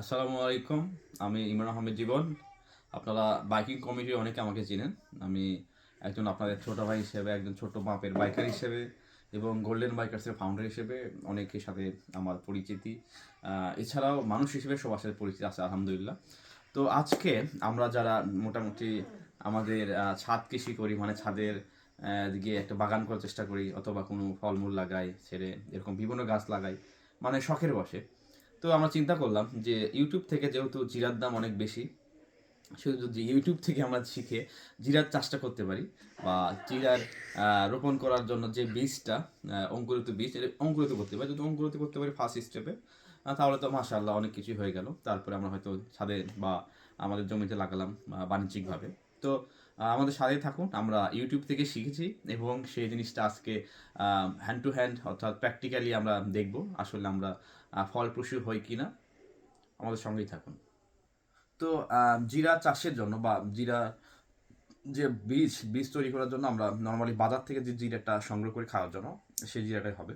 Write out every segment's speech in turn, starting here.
আসসালামু আলাইকুম। আমি ইমরান আহমেদ জীবন। আপনারা বাইকিং কমিটির অনেকে আমাকে চিনেন। আমি একজন আপনাদের ছোট ভাই হিসেবে, একজন ছোট মাপের বাইকার হিসেবে এবং গোল্ডেন বাইকার্সের ফাউন্ডার হিসেবে অনেকের সাথে আমার পরিচিতি। এছাড়াও মানুষ হিসেবে সবার সাথে পরিচিতি আছে, আলহামদুলিল্লাহ। তো আজকে আমরা যারা মোটামুটি আমাদের ছাদ কৃষি করি মানে ছাদের গিয়ে একটা বাগান করার চেষ্টা করি, অথবা কোনো ফলমূল লাগাই, ছেড়ে এরকম বিভিন্ন গাছ লাগাই মানে শখের বসে। তো আমরা চিন্তা করলাম যে ইউটিউব থেকে যেহেতু জিরার দাম অনেক বেশি শুধু যদি ইউটিউব থেকে আমরা শিখে জিরার চাষটা করতে পারি বা জিরার রোপণ করার জন্য যে বীজটা অঙ্কুরিত বীজ, এটা অঙ্কুরিত করতে পারি। যদি অঙ্কুরিত করতে পারি ফার্স্ট স্টেপে তাহলে তো মাশাআল্লাহ অনেক কিছুই হয়ে গেল। তারপরে আমরা হয়তো ছাদে বা আমাদের জমিতে লাগালাম বাণিজ্যিকভাবে। তো আমাদের সাথে থাকুন, আমরা ইউটিউব থেকে শিখেছি এবং সেই জিনিসটা আজকে হ্যান্ড টু হ্যান্ড অর্থাৎ প্র্যাকটিক্যালি আমরা দেখব, আসলে আমরা ফলপ্রসূ হই কি না আমাদের সঙ্গেই থাকুন। তো জিরা চাষের জন্য বা জিরা যে বীজ বীজ তৈরি করার জন্য আমরা নর্মালি বাজার থেকে যে জিরাটা সংগ্রহ করে খাওয়ার জন্য, সেই জিরাটাই হবে।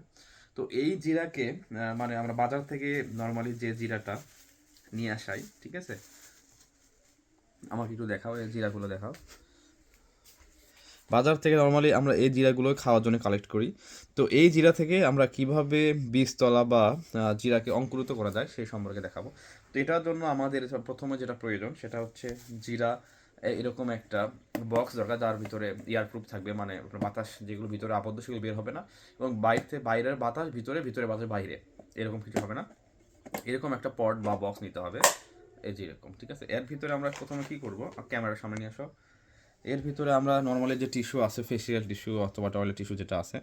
তো, এই জিরাকে মানে আমরা বাজার থেকে নর্মালি যে জিরাটা নিয়ে আসাই, ঠিক আছে? আমাকে একটু দেখাও, এই জিরাগুলো দেখাও। বাজার থেকে নর্মালি আমরা এই জিরাগুলো খাওয়ার জন্য কালেক্ট করি। তো এই জিরা থেকে আমরা কীভাবে বীজতলা বা জিরাকে অঙ্কুরিত করা যায় সেই সম্পর্কে দেখাবো। তো এটার জন্য আমাদের প্রথমে যেটা প্রয়োজন, সেটা হচ্ছে জিরা এরকম একটা বক্স দরকার যার ভিতরে এয়ারপ্রুফ থাকবে। মানে বাতাস যেগুলো ভিতরে আবদ্ধ সেগুলো বের হবে না এবং বাইরে, বাইরের বাতাস ভিতরে ভিতরে বাতাস বাইরে এরকম কিছু হবে না। এরকম একটা পট বা বক্স নিতে হবে। এই যে এরকম, ঠিক আছে? এর ভিতরে আমরা প্রথমে কি করব? ক্যামেরার সামনে নিয়ে আসো। এর ভিতরে আমরা নর্মালি যে টিস্যু আছে ফেসিয়াল টিস্যু অথবা টয়লেট টিস্যু যেটা আছে,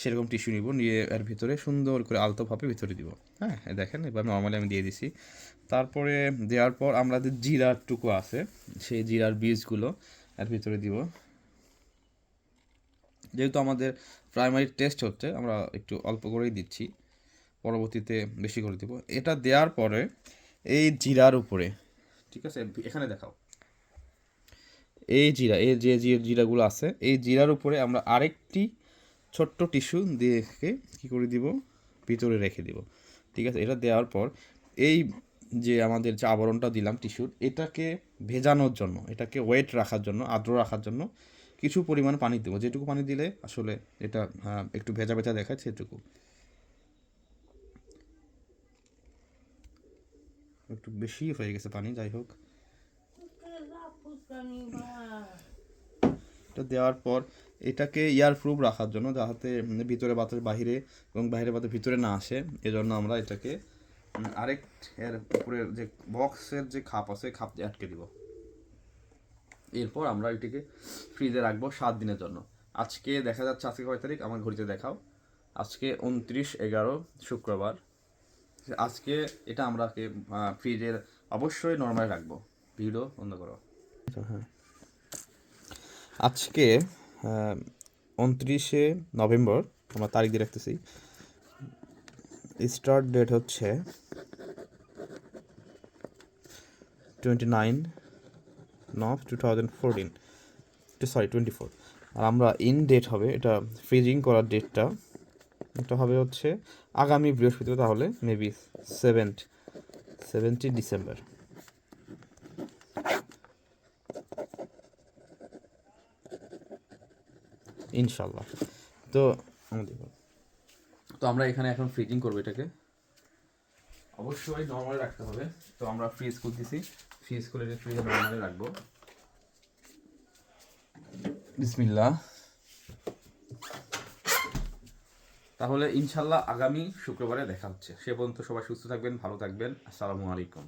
সেরকম টিস্যু নিব, নিয়ে এর ভিতরে সুন্দর করে আলতোভাবে ভিতরে দিব। হ্যাঁ দেখেন, এবার নর্মালি আমি দিয়ে দিছি। তারপরে দেওয়ার পর আমরা যে জিরার টুকু আছে, সেই জিরার বীজগুলো এর ভিতরে দিব। যেহেতু আমাদের প্রাইমারি টেস্ট হচ্ছে, আমরা একটু অল্প করেই দিচ্ছি, পরবর্তীতে বেশি করে দিব। এটা দেওয়ার পরে এই জিরার উপরে। ঠিক আছে এখানে দেখাও। এই জিরা এই যে যে জিরাগুলো আছে এই জিরার উপরে আমরা আরেকটি ছোট্ট টিস্যু দিয়ে কী করে দিব? ভিতরে রেখে দিব। ঠিক আছে এটা দেওয়ার পর এই যে আমাদের যে আবরণটা দিলাম টিস্যুর এটাকে ভেজানোর জন্য এটাকে ওয়েট রাখার জন্য আর্দ্র রাখার জন্য কিছু পরিমাণ পানি দেবো। যেটুকু পানি দিলে আসলে এটা একটু ভেজা ভেজা দেখায় সেটুকু। একটু বেশি হয়ে গেছে পানি, যাই হোক। এটা দেওয়ার পর এটাকে এয়ার প্রুফ রাখার জন্য যাতে ভিতরে বাতাস বাহিরে এবং বাইরে বাতাস ভিতরে না আসে। এজন্য আমরা এটাকে আরেক এর উপরে যে বক্সের যে খাপ আছে, খাপ আটকে দিব। এরপর আমরা এটিকে ফ্রিজে রাখব সাত দিনের জন্য। আজকে দেখা যাচ্ছে, আজকে কয় তারিখ? আমার ঘড়িতে দেখাও। আজকে উনত্রিশ এগারো শুক্রবার। আজকে এটা আমরা ফ্রিজের অবশ্যই নর্মাল রাখব। ভিডিও বন্ধ করো। হ্যাঁ। আজকে উনত্রিশে নভেম্বর, আমরা তারিখ দিয়ে রাখতেছি। স্টার্ট ডেট হচ্ছে twenty nine Nov two thousand fourteen sorry twenty four আর আমরা ইন ডেট হবে, এটা ফ্রিজিং করার ডেটটা এটা হবে হচ্ছে আগামী বৃহস্পতিবার তাহলে মেবি সেভেন্থ সেভেন্টি ডিসেম্বর ইনশাল্লাহ তো তো আমরা এখানে এখন ফ্রিজিং করব এটাকে। অবশ্যই নর্মালে রাখতে হবে। তো আমরা ফ্রিজ করতেছি ফ্রিজ করে ফ্রিজে নর্মালে রাখব। বিসমিল্লাহ। তাহলে ইনশাল্লাহ আগামী শুক্রবারে দেখা হচ্ছে। সে পর্যন্ত সবাই সুস্থ থাকবেন, ভালো থাকবেন। আসসালামু আলাইকুম।